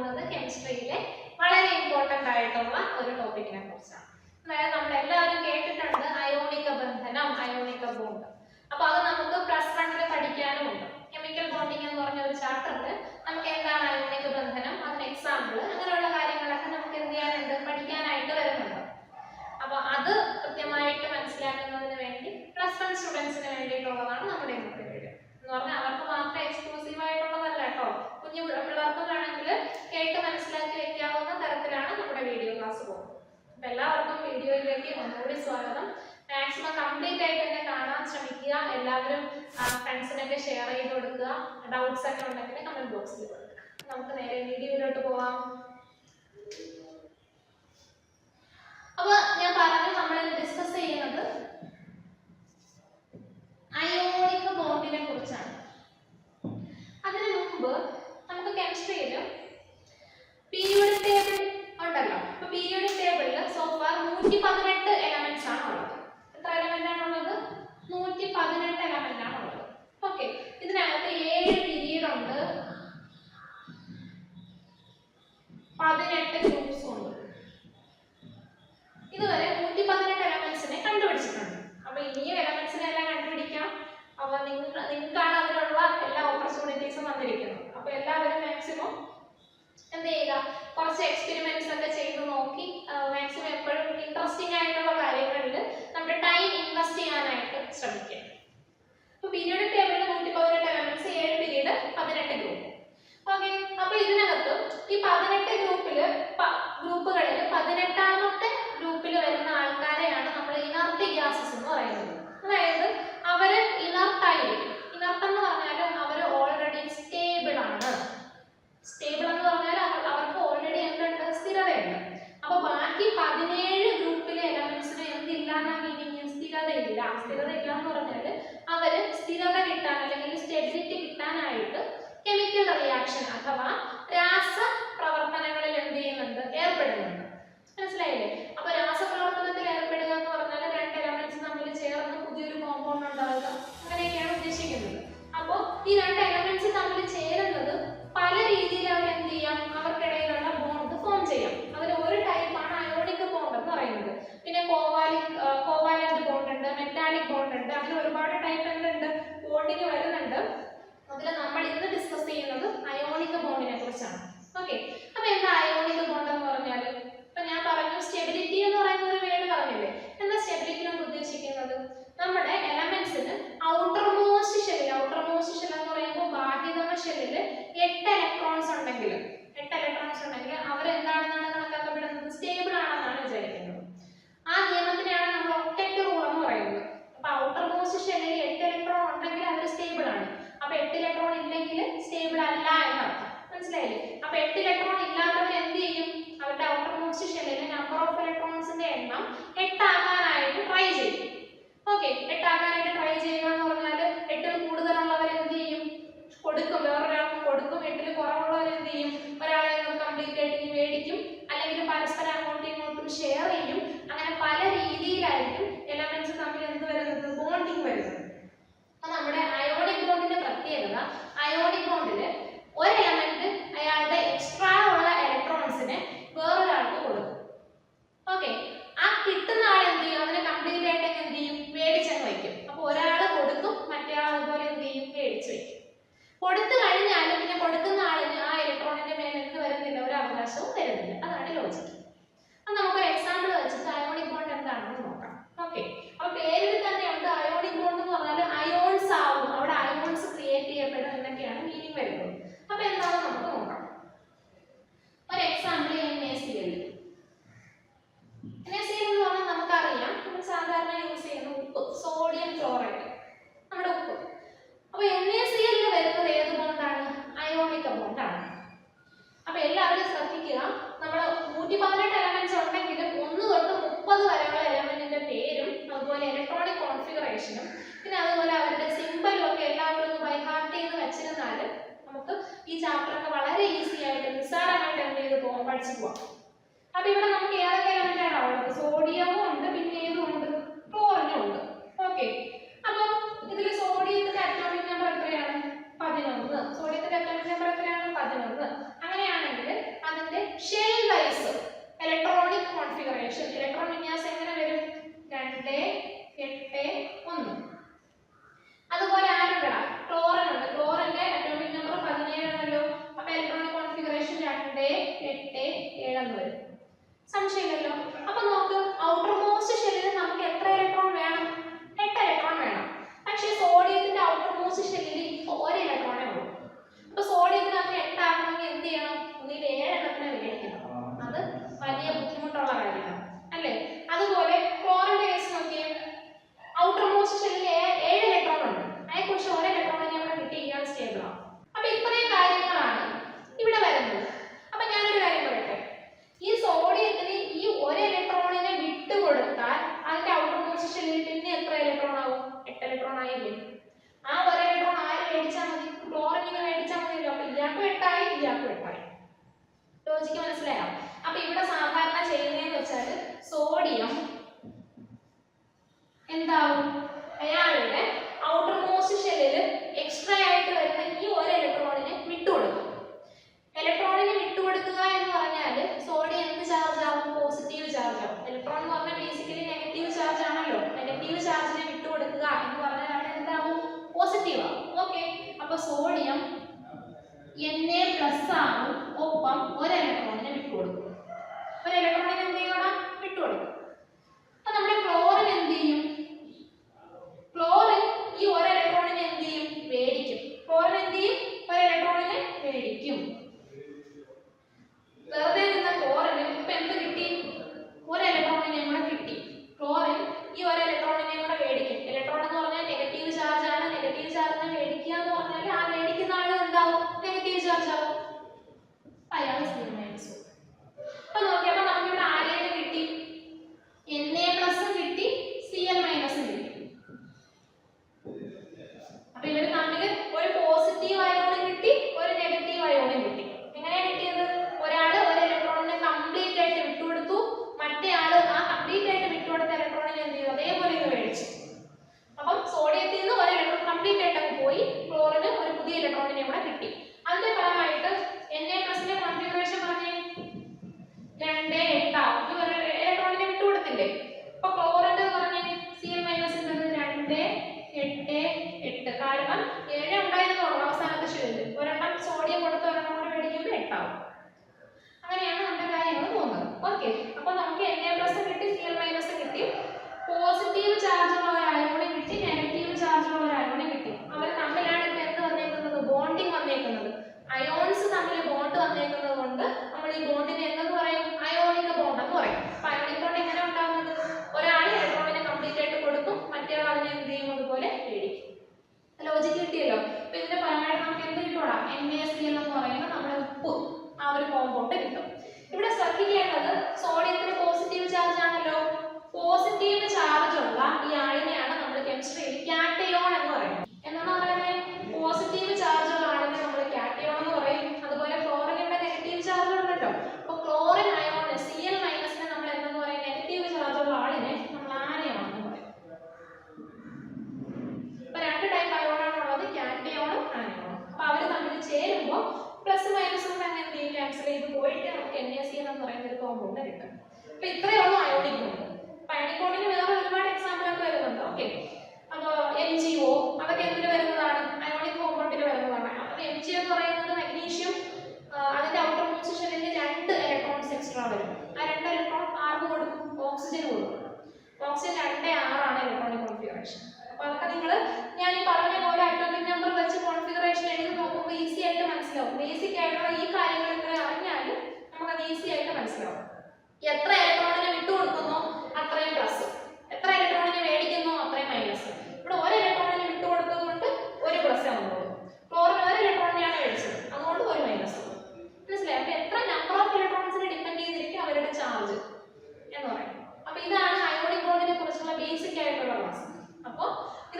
പോകുന്നത് കെമിസ്ട്രിയിലെ വളരെ ഇമ്പോർട്ടന്റ് ആയിട്ടുള്ള ഒരു ടോപ്പിക്കിനെ കുറിച്ചാണ്. അതായത് നമ്മൾ എല്ലാവരും കേട്ടിട്ടുണ്ട് അയോണിക ബന്ധനം അയോണിക ബോണ്ട് അപ്പൊ അത് നമുക്ക് പ്ലസ് വണ്ണിൽ പഠിക്കാനും ഉണ്ട് അപ്പം എല്ലാവർക്കും വീഡിയോയിലേക്ക് ഒന്നുകൂടി സ്വാഗതം. മാക്സിമം കംപ്ലീറ്റ് ആയി തന്നെ കാണാൻ ശ്രമിക്കുക. എല്ലാവരും ഫ്രണ്ട്സിനൊക്കെ ഷെയർ ചെയ്ത് കൊടുക്കുക. ഡൗട്ട്സ് ഒക്കെ ഉണ്ടെങ്കിൽ കമന്റ് ബോക്സിൽ കൊടുക്കുക. നമുക്ക് നേരെ വീഡിയോയിലോട്ട് പോവാം. അപ്പോൾ ഞാൻ പറഞ്ഞു നമ്മൾ ഡിസ്കസ് ചെയ്യുന്നത് ഉണ്ട് പതിനെട്ട് ഗ്രൂപ്പ്സ് ഉണ്ട്. ഇതുവരെ നൂറ്റി പതിനെട്ട് എലമെന്റ്സിനെ കണ്ടുപിടിച്ചിട്ടുണ്ട്. അപ്പൊ ഇനിയും എലമെന്റ്സിനെ എല്ലാം കണ്ടുപിടിക്കാം. അപ്പൊ നിങ്ങൾ നിങ്ങൾക്കാണ് അതിനുള്ള എല്ലാ ഓപ്പർച്യൂണിറ്റീസും വന്നിരിക്കുന്നത്. അപ്പൊ എല്ലാവരും മാക്സിമം എന്ത് ചെയ്യുക? കുറച്ച് എക്സ്പെരിമെന്റ്സ് ഒക്കെ ചെയ്ത് നോക്കി. മാക്സിമം എപ്പോഴും ഇൻട്രസ്റ്റിംഗ് ആയിട്ടുള്ള കാര്യങ്ങളിൽ നമ്മുടെ ടൈം ഇൻവെസ്റ്റ് ചെയ്യാനായിട്ട് ശ്രമിക്കുക. അപ്പൊ പിന്നീട് ടേബിൾ ഈ പതിനെട്ട് ഗ്രൂപ്പിൽ ഗ്രൂപ്പുകളിൽ പതിനെട്ടാമത്തെ ഗ്രൂപ്പിൽ വരുന്ന ആൾക്കാരെയാണ് നമ്മൾ ഇനർട്ട് ഗ്യാസസ് എന്ന് പറയുന്നത്. അതായത് അവർ ഇനർട്ടായിരിക്കും Y no hay എട്ട് എട്ടാക്കാനായിട്ട് ട്രൈ ചെയ്യുക പഠിച്ചിട്ട് പോവാം അപ്പൊ ഇവിടെ ആവും. എട്ട് ഇലക്ട്രോൺ ആയില്ലേ? ആ ഒരു ഇലക്ട്രോൺ ആര് മേടിച്ചാൽ മതി? ക്ലോറിൻ നിങ്ങൾ മേടിച്ചാൽ മതിയല്ലോ. അപ്പൊ ഇയാൾക്കും എട്ടായി ഇയാൾക്കും എട്ടായി. ലോജിക്ക് മനസ്സിലായോ? അപ്പൊ ഇവിടെ സാധാരണ ചെയ്യുന്നതെന്ന് വെച്ചാൽ സോഡിയം എന്താവും? അയാളുടെ ഔട്ടർ മോസ്റ്റ് ഷെല്ലിൽ എക്സ്ട്രാ ആയിട്ട് വരുന്ന ഈ ഒരു ഇലക്ട്രോണിനെ സോഡിയം എൻ എ പ്ലസ് ആകും ഒപ്പം ഒരു ഇലക്ട്രോണിനെ വിട്ടുകൊടുക്കും. ഒരു ഇലക്ട്രോണിനെ എന്ത് ചെയ്യണം? വിട്ടുകൊടുക്കും. một ഓപ്ഷൻ രണ്ട് ആറാണ് ഇലക്ട്രോണിക് കോൺഫിഗറേഷൻ അപ്പോൾ അതൊക്കെ നിങ്ങൾ ഞാൻ ഈ പറഞ്ഞ പോലെ അറ്റോമിക് നമ്പർ വെച്ച് കോൺഫിഗറേഷൻ എഴുതി നോക്കുമ്പോൾ ഈസി ആയിട്ട് മനസ്സിലാവും. ബേസിക് ആയിട്ടുള്ള ഈ കാര്യങ്ങൾ ഇത്ര അറിഞ്ഞാലും നമുക്കത് ഈസി ആയിട്ട് മനസ്സിലാവും. എത്ര ഇലക്ട്രോണിക്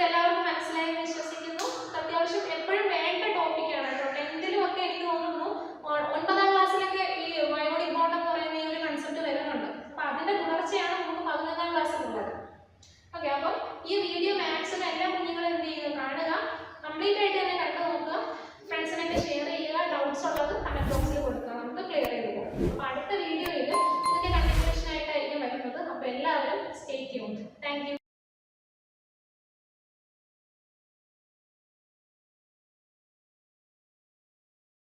എല്ലാവർക്കും മനസ്സിലായെന്ന് വിശ്വസിക്കുന്നു.